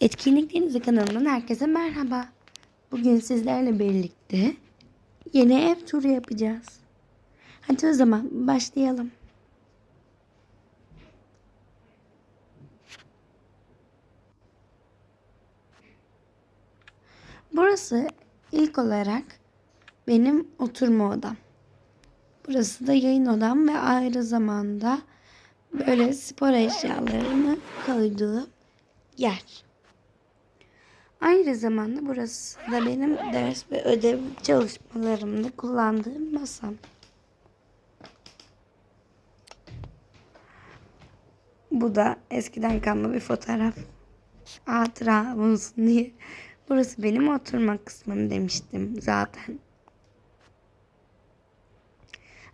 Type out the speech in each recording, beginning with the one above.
Etkinlik kanalından herkese merhaba. Bugün sizlerle birlikte yeni ev turu yapacağız. Hadi o zaman başlayalım. Burası ilk olarak benim oturma odam. Burası da yayın odam ve ayrı zamanda böyle spor eşyalarımı koyduğum yer. Aynı zamanda burası da benim ders ve ödev çalışmalarımda kullandığım masam. Bu da eskiden kalma bir fotoğraf. Hatıra olsun diye. Burası benim oturma kısmım demiştim zaten.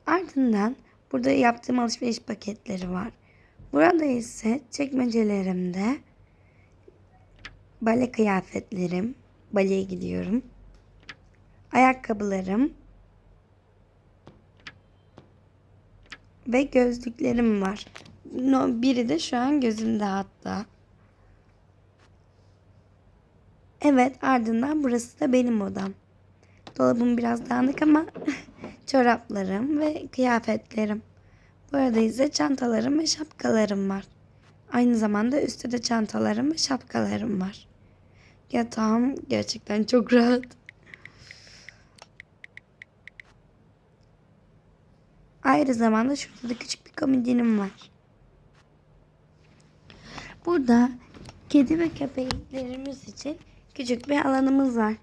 Ardından burada yaptığım alışveriş paketleri var. Burada ise çekmecelerimde bale kıyafetlerim, baleye gidiyorum. Ayakkabılarım ve gözlüklerim var. No, biri de şu an gözümde hatta. Evet ardından burası da benim odam. Dolabım biraz dağınık ama çoraplarım ve kıyafetlerim. Bu arada ise çantalarım ve şapkalarım var. Aynı zamanda üstte de çantalarım ve şapkalarım var. Yatağım gerçekten çok rahat. Ayrı zamanda şurada da küçük bir komodinim var. Burada kedi ve köpeklerimiz için küçük bir alanımız var.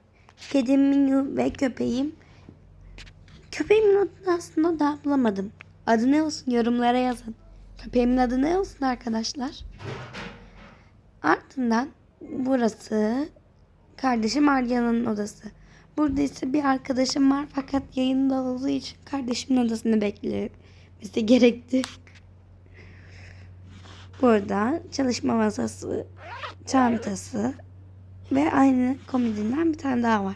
Kedim Minu ve köpeğim. Köpeğimin adını aslında daha bulamadım. Adı ne olsun yorumlara yazın. Köpeğimin adı ne olsun arkadaşlar? Ardından burası kardeşim Arya'nın odası. Burada ise bir arkadaşım var fakat yayında olduğu için kardeşimin odasını beklemesi gerekti. Burada çalışma masası, çantası ve aynı komedinden bir tane daha var.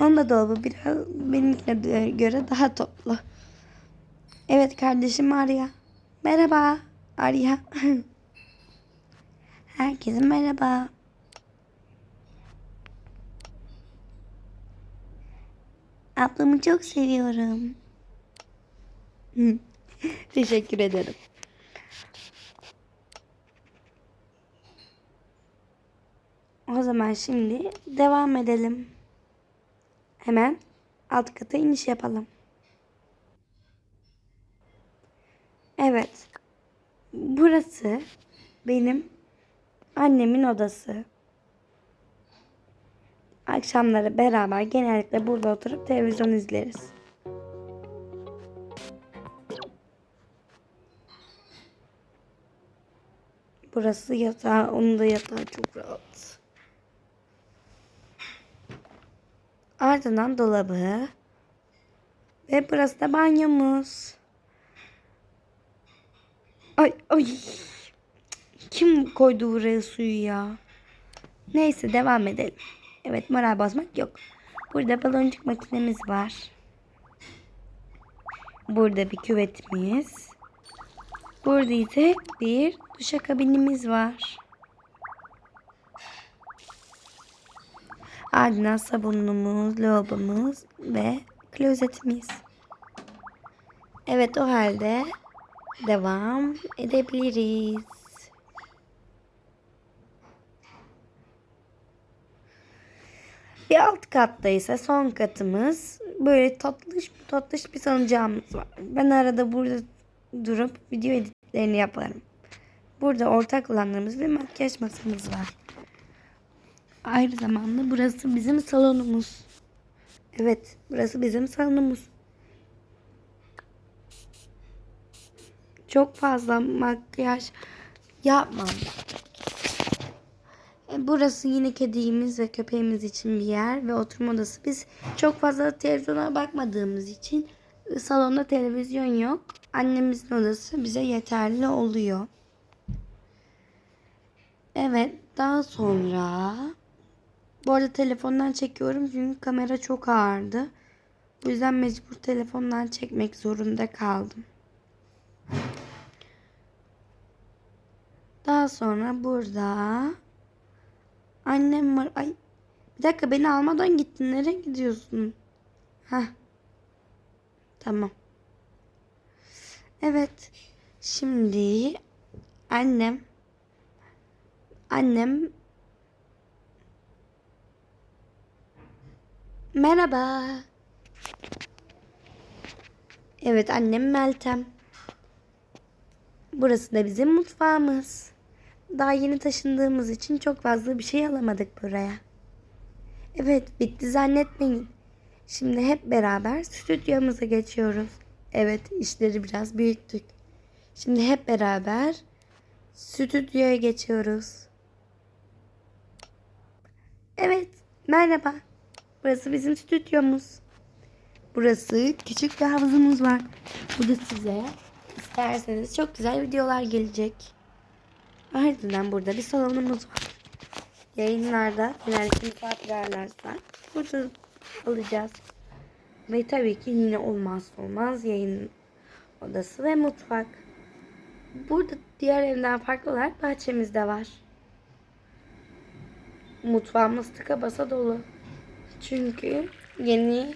Onun da dolabı biraz benimkine göre daha toplu. Evet kardeşim Arya. Merhaba Arya. Herkese merhaba. Ablamı çok seviyorum. Teşekkür ederim. O zaman şimdi devam edelim. Hemen alt kata iniş yapalım. Evet. Burası benim annemin odası. Akşamları beraber genellikle burada oturup televizyon izleriz. Burası yatağı, onun da yatağı çok rahat. Ardından dolabı ve burası da banyomuz. Ay ay. Kim koydu buraya suyu ya? Neyse devam edelim. Evet moral bozmak yok. Burada baloncuk makinemiz var. Burada bir küvetimiz. Burada ise bir duşakabinimiz var. Ardından sabunumuz, lavabomuz ve klozetimiz. Evet o halde devam edebiliriz. Bir alt katta ise son katımız böyle tatlış tatlış bir salıncağımız var. Ben arada burada durup video editlerini yaparım. Burada ortak kullandığımız bir makyaj masamız var. Ayrı zamanda burası bizim salonumuz. Evet, burası bizim salonumuz. Çok fazla makyaj yapmam. E, Burası yine kedimiz ve köpeğimiz için bir yer ve oturma odası. Biz çok fazla televizyona bakmadığımız için e, salonda televizyon yok. Annemizin odası bize yeterli oluyor. Evet, daha sonra bu arada telefondan çekiyorum çünkü kamera çok ağırdı. Bu yüzden mecbur telefondan çekmek zorunda kaldım. Daha sonra burada Annem var. Ay. Bir dakika beni almadan gittin. Nereye gidiyorsun? Hah. Tamam. Evet. Şimdi annem annem Merhaba. Evet annem Meltem. Burası da bizim mutfağımız. Daha yeni taşındığımız için çok fazla bir şey alamadık buraya. Evet bitti zannetmeyin. Şimdi hep beraber stüdyomuza geçiyoruz. Evet işleri biraz büyüttük. Şimdi hep beraber stüdyoya geçiyoruz. Evet merhaba. Burası bizim stüdyomuz. Burası küçük bir havuzumuz var. Burada size isterseniz çok güzel videolar gelecek. Ardından burada bir salonumuz var. Yayınlarda genellikle misafir ağırlarsa burada alacağız. Ve tabii ki yine olmazsa olmaz yayın odası ve mutfak. Burada diğer evden farklı olarak bahçemiz de var. Mutfağımız tıka basa dolu. Çünkü yeni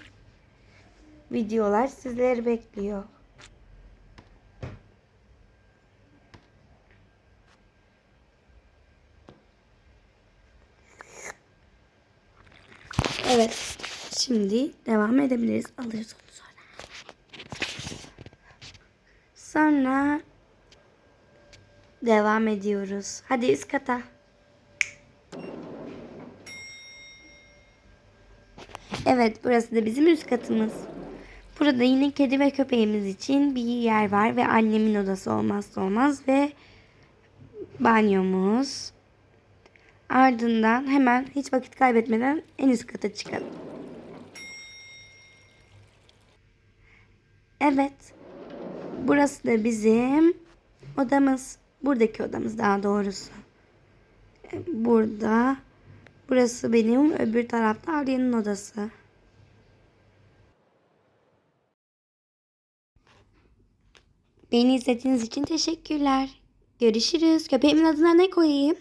videolar sizleri bekliyor. Evet. Şimdi devam edebiliriz. Alırız onu sonra. Sonra devam ediyoruz. Hadi üst kata. Evet burası da bizim üst katımız. Burada yine kedi ve köpeğimiz için bir yer var ve annemin odası olmazsa olmaz ve banyomuz. Ardından hemen hiç vakit kaybetmeden en üst kata çıkalım. Evet. Burası da bizim odamız. Buradaki odamız daha doğrusu. Burada. Burası benim öbür tarafta Arya'nın odası. Beni izlediğiniz için teşekkürler. Görüşürüz. Köpeğimin adına ne koyayım?